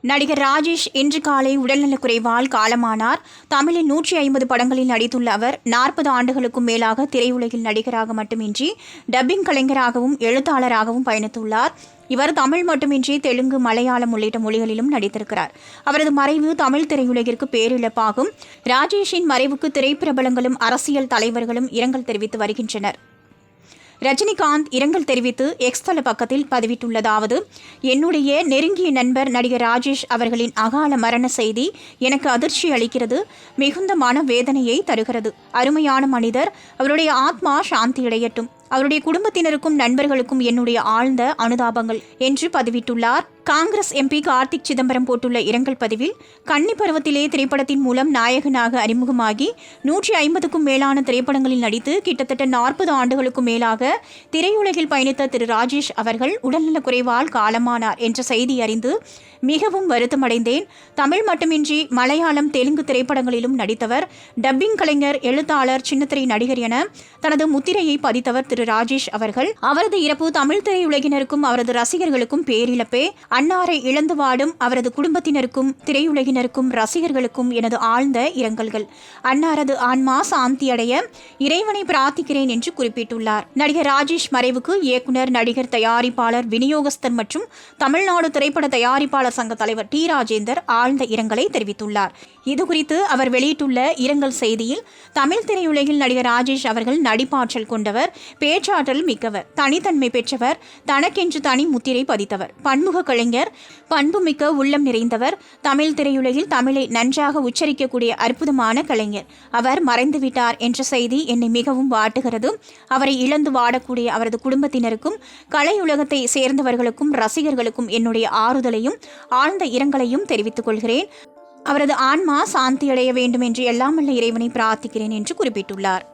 நடிகர் ராஜேஷ் இன்று காலை உடல்நலக்குறைவால் காலமானார். தமிழில் நூற்றி ஐம்பது படங்களில் நடித்துள்ள அவர் நாற்பது ஆண்டுகளுக்கும் மேலாக திரையுலகில் நடிகராக மட்டுமின்றி டப்பிங் கலைஞராகவும் எழுத்தாளராகவும் பயணித்துள்ளார். இவர் தமிழ் மட்டுமின்றி தெலுங்கு மலையாளம் உள்ளிட்ட மொழிகளிலும் நடித்திருக்கிறார். அவரது மறைவு தமிழ் திரையுலகிற்கு பேரிழப்பாகும். ராஜேஷின் மறைவுக்கு திரைப்பிரபலங்களும் அரசியல் தலைவர்களும் இரங்கல் தெரிவித்து வருகின்றனர். ரஜினிகாந்த் இரங்கல் தெரிவித்து எக்ஸ்தல பக்கத்தில் பதிவிட்டுள்ளதாவது என்னுடைய நெருங்கிய நண்பர் நடிகர் ராஜேஷ் அவர்களின் அகால மரண செய்தி எனக்கு அதிர்ச்சி அளிக்கிறது மிகுந்த மன வேதனையை தருகிறது. அருமையான மனிதர் அவருடைய ஆத்மா சாந்தியடையட்டும் அவருடைய குடும்பத்தினருக்கும் நண்பர்களுக்கும் என்னுடைய ஆழ்ந்த அனுதாபங்கள் என்று பதிவிட்டுள்ளார். காங்கிரஸ் எம்பி கார்த்திக் சிதம்பரம் போட்டுள்ள இரங்கல் பதிவில் கன்னி பருவத்திலே திரைப்படத்தின் மூலம் நாயகனாக அறிமுகமாகி நூற்றி ஐம்பதுக்கும் மேலான திரைப்படங்களில் நடித்து கிட்டத்தட்ட நாற்பது ஆண்டுகளுக்கும் மேலாக திரையுலகில் பயணித்த திரு ராஜேஷ் அவர்கள் உடல்நலக் குறைவால் காலமானார் என்ற செய்தி அறிந்து மிகவும் வருத்தமடைந்தேன். தமிழ் மட்டுமின்றி மலையாளம் தெலுங்கு திரைப்படங்களிலும் நடித்தவர் டப்பிங் கலைஞர் எழுத்தாளர் சின்னத்திரை நடிகர் என தனது முத்திரையை பதித்தவர் திரு திரு ராஜேஷ் அவர்கள் அவரது இறப்பு தமிழ் திரையுலகினருக்கும் அவரது ரசிகர்களுக்கும் பேரிழப்பே. அன்னாரை இழந்து வாடும் அவரது குடும்பத்தினருக்கும் திரையுலகினருக்கும் ரசிகர்களுக்கும் எனது ஆழ்ந்த இரங்கல்கள். அன்னாரது ஆன்மா சாந்தியடைய இறைவனை பிரார்த்திக்கிறேன் என்று குறிப்பிட்டுள்ளார். நடிகர் ராஜேஷ் மறைவுக்கு இயக்குனர் நடிகர் தயாரிப்பாளர் விநியோகஸ்தர் மற்றும் தமிழ்நாடு திரைப்பட தயாரிப்பாளர் சங்க தலைவர் டி. ராஜேந்தர் ஆழ்ந்த இரங்கலை தெரிவித்துள்ளார். இதுகுறித்து அவர் வெளியிட்டுள்ள இரங்கல் செய்தியில் தமிழ் திரையுலகில் நடிகர் ராஜேஷ் அவர்கள் நடிப்பாற்றல் கொண்டவர் பேச்சாற்றல் மிக்கவர் தனித்தன்மை பெற்றவர் தனக்கென்று தனி முத்திரை பதித்தவர் பன்முக கலைஞர் பண்புமிக்க உள்ளம் நிறைந்தவர் தமிழ் திரையுலகில் தமிழை நன்றாக உச்சரிக்கக்கூடிய அற்புதமான கலைஞர். அவர் மறைந்துவிட்டார் என்ற செய்தி என்னை மிகவும் வாட்டுகிறது. அவரை இழந்து வாடக்கூடிய அவரது குடும்பத்தினருக்கும் கலையுலகத்தை சேர்ந்தவர்களுக்கும் ரசிகர்களுக்கும் என்னுடைய ஆறுதலையும் ஆழ்ந்த இரங்கலையும் தெரிவித்துக் கொள்கிறேன். அவரது ஆன்மா சாந்தியடைய வேண்டும் என்று எல்லாம் இறைவனை பிரார்த்திக்கிறேன் என்று குறிப்பிட்டுள்ளார்.